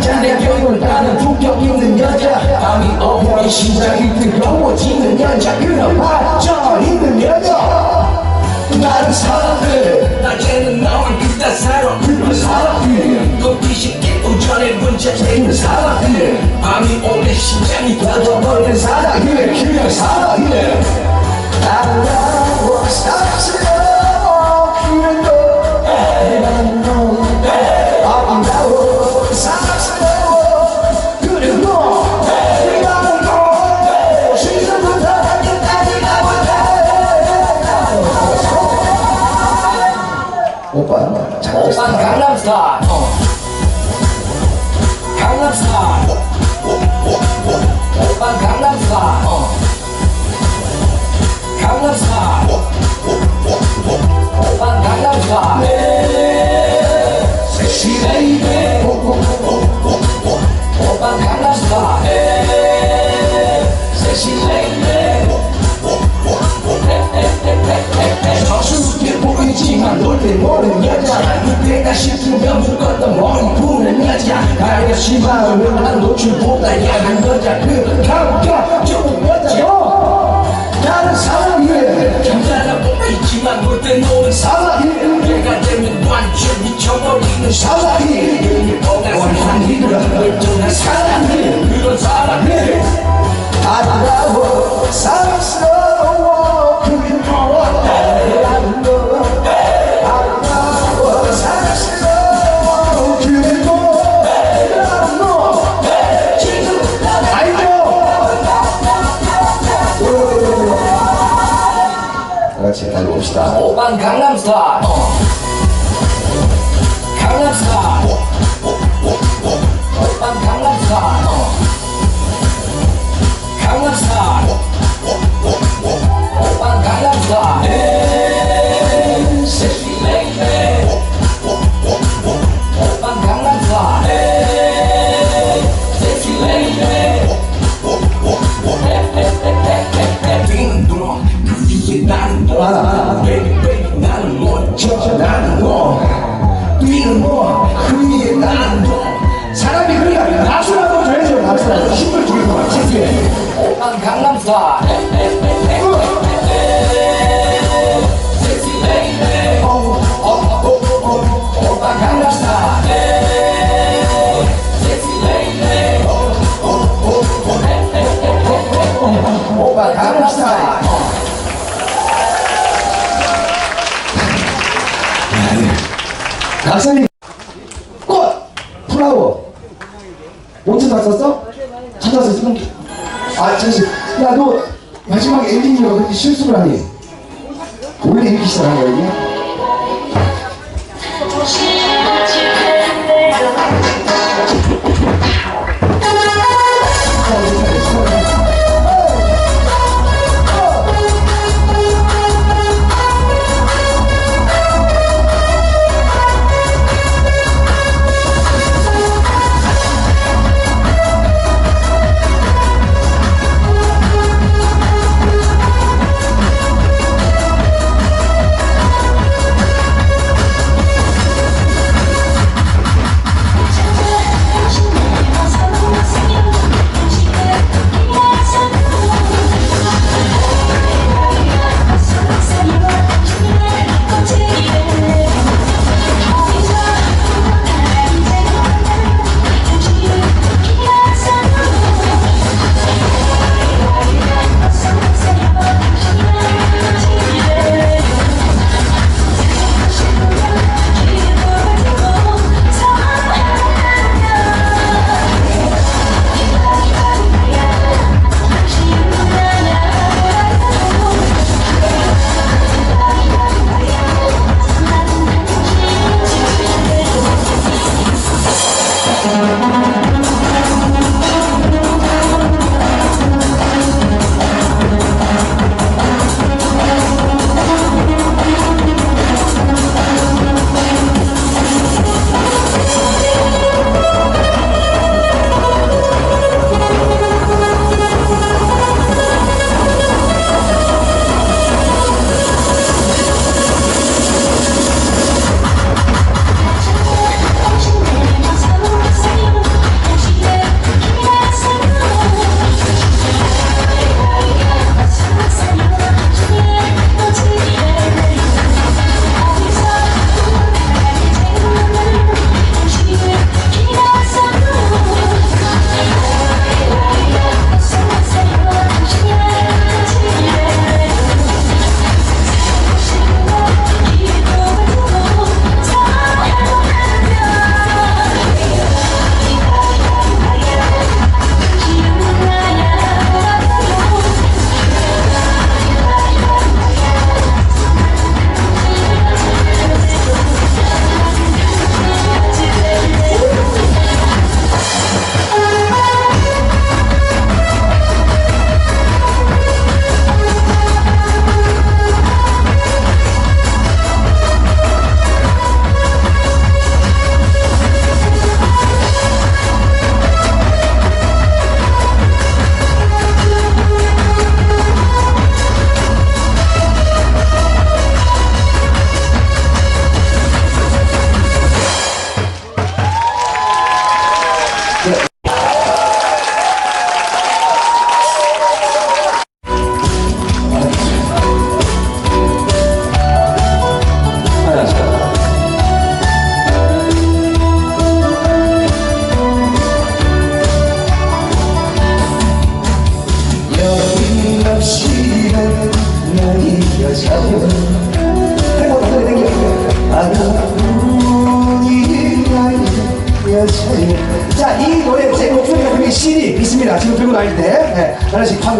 잔에 병을 따는 품격 있는 여자. 밤이 오면 심장이 뜨거워지는 여자. 그런 발전 있는 여자. 나는 사람들. 낮에는 나만 그따 살아. 그런 사람들. 걷기 깨고 전에 문자 내는 사람들. 밤이 오면 심장이 터져버리는 사람들. 그런 사람들. 아름다워 사랑스러워 시 마음을 한 노출보다 야한 여자 그 감각적인 여자요 나는 사랑해 남자라 보이지만 놀때 노는 사랑해 내가 되면 완전 미쳐버리는 사랑해 원한 이들은 멀쩡한 사랑해 그런 사랑해 아름다워 사랑스러워 달려봅시다. 오빤 강남스타일. 어. 강남스타일. 오빤 강남스타일. 어. 강남스타일. 오빤 강남스타일 뛰는 너그 위에 나는 너 사람이 그러니까 박수라도 줘야죠 힘을 주는 거야 창피해. 오빤 강남스타 수를 하니? 원래 이렇게 거야 이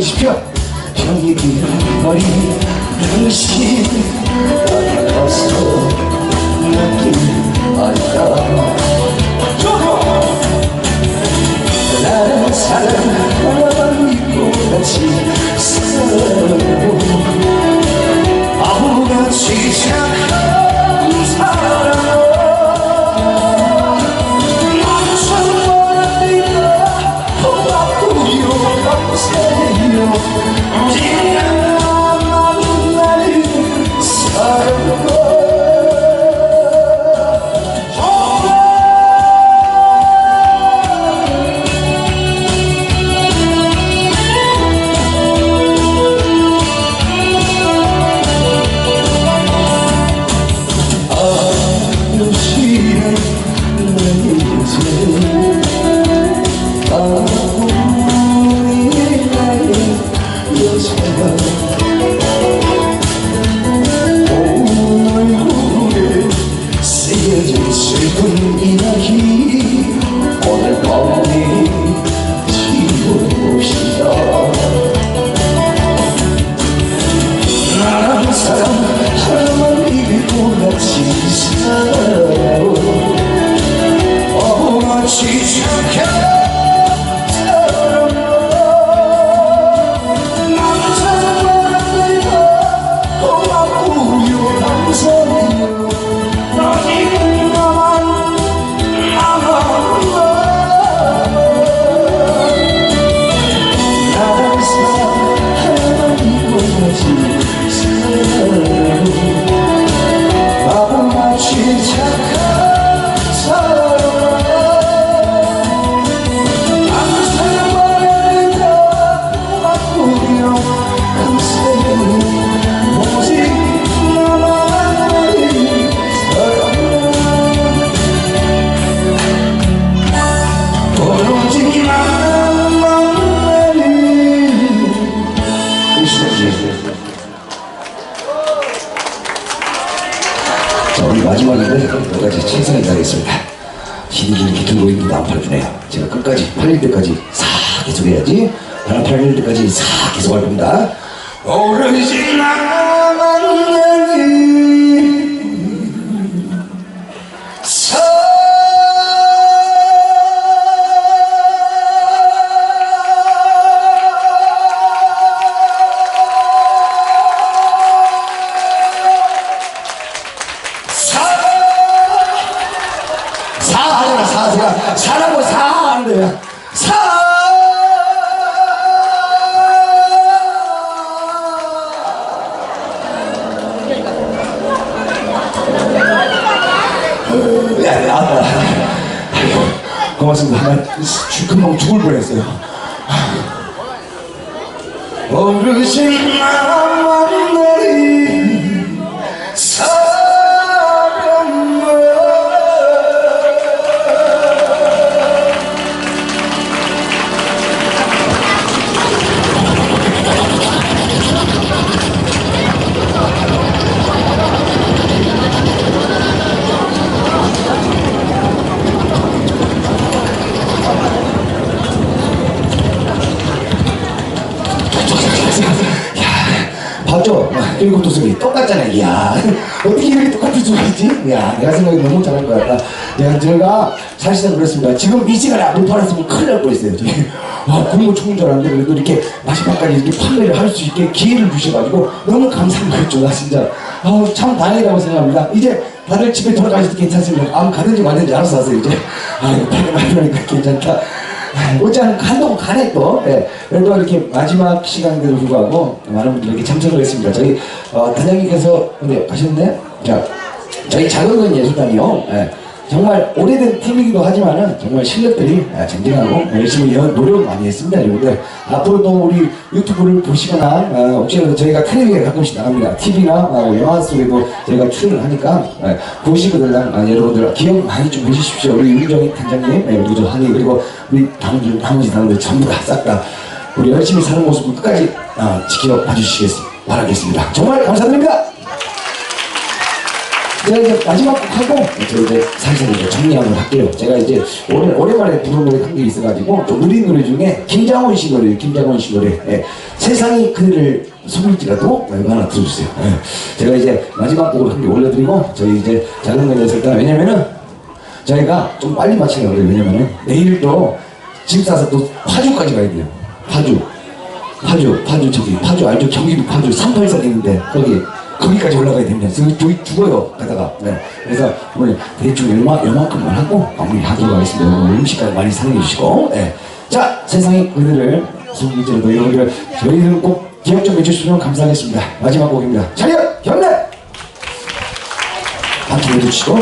주십시오 자, 우리 마지막인데 여기까지 최선을 다하겠습니다. 이렇게 들고 있는데 안 팔리네요. 제가 끝까지 팔릴 때까지 싹 계속 해야지. 하나 팔릴 때까지 싹 계속 할 겁니다. 오로지 고맙습니다. 나 주- 금방 죽을 뻔했어요. 어르신 나만 또 소리 똑같잖아. 이야 어떻게 이렇게 똑같은 소리지? 야 내가 생각이 너무 잘할 것 같다. 내가 제가 사실상 그렇습니다. 지금 이 시간에 안 팔았으면 큰일 날 뻔했어요. 저기 와 공무 총줄 알았는데 그래도 이렇게 마지막까지 이렇게 판매를 할 수 있게 기회를 주셔가지고 너무 감사한 거였죠. 나 진짜 아우, 참 다행이라고 생각합니다. 이제 다들 집에 돌아가셔도 괜찮습니다. 아무 가든지 말든지 알아서 하세요. 이제 아 이거 팔 많이 나니까 괜찮다. 어찌하면 한동 가네 또. 예. 그래도 이렇게 마지막 시간인데도 불구하고 많은 분들이 이렇게 참석을 했습니다. 저희 어, 단장님께서 근데 가셨네. 자, 저희 작은 예술단이요. 예. 정말 오래된 팀이기도 하지만은 정말 실력들이 아, 쟁쟁하고 열심히 연- 노력을 많이 했습니다, 여러분들. 앞으로도 우리 유튜브를 보시거나 어, 혹시라도 저희가 텔레비에 가끔씩 나갑니다. TV나 어, 영화 속에도 저희가 출연을 하니까 예, 보시거든 아, 여러분들 기억 많이 좀 해주십시오. 우리 윤정희 단장님, 예, 우리 저 한이 그리고 우리 당주 단원들 전부 다 싹다 우리 열심히 사는 모습을 끝까지 어, 지켜봐 주시겠 바라겠습니다. 정말 감사드립니다. 제가 이제 마지막 곡 하고 저 이제 살살 이제 정리하고 할게요. 제가 이제 오늘 오랜만에 부른 노래 한게 있어가지고 좀 느린 노래 중에 김장원 씨 노래, 김장원 씨 노래. 예. 세상이 그대를 속일지라도 하나 들어주세요. 예. 제가 이제 마지막 곡으로 한개 올려드리고 저희 이제 작은 건에 있을 때 왜냐면은 저희가 좀 빨리 마치려고 그래요. 왜냐면은 내일 또짐 싸서 또 파주까지 가야 돼요. 파주. 파주, 파주 저기 파주 알죠? 경기도 파주 삼팔선 있는데 거기 거기까지 올라가야 됩니다. 저기 죽어요 가다가. 네. 그래서 오늘 대충 요만 요만큼만 하고 마무리하도록 하겠습니다. 여러분 음식까지 많이 사랑해 주시고. 네. 자 세상이 그들을 속이지라도 여러분들 저희는 꼭 기억 좀 해주시면 감사하겠습니다. 마지막 곡입니다. 차렷 경례. 한번 해주시고.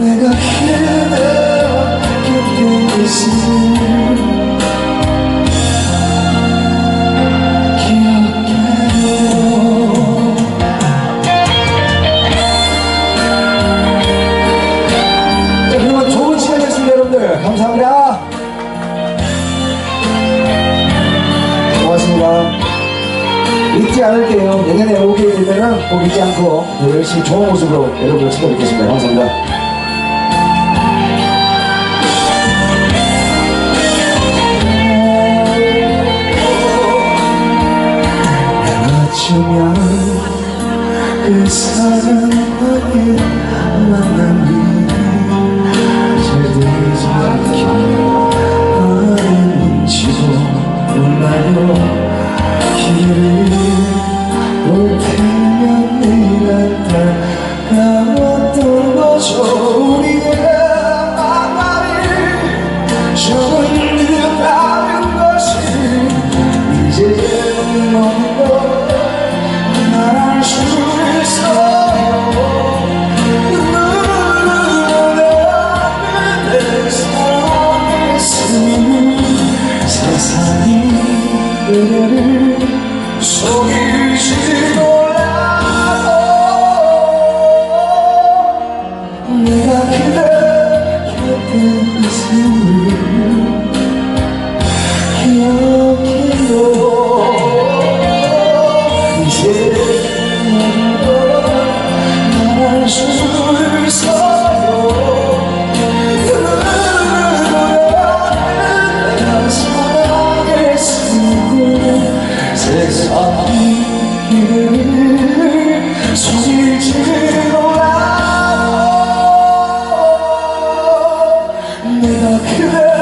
내가 그대와 곁에 있으니. 감사합니다. 고맙습니다. 잊지 않을게요. 내년에 오게 되면은 꼭 잊지 않고 더 열심히 좋은 모습으로 여러분을 찾아뵙겠습니다. 감사합니다. 그 사랑과의 만남이 잘되지 않길 바랬는지도 몰라요. 길을 세상이 속일지 몰라도 내가 그대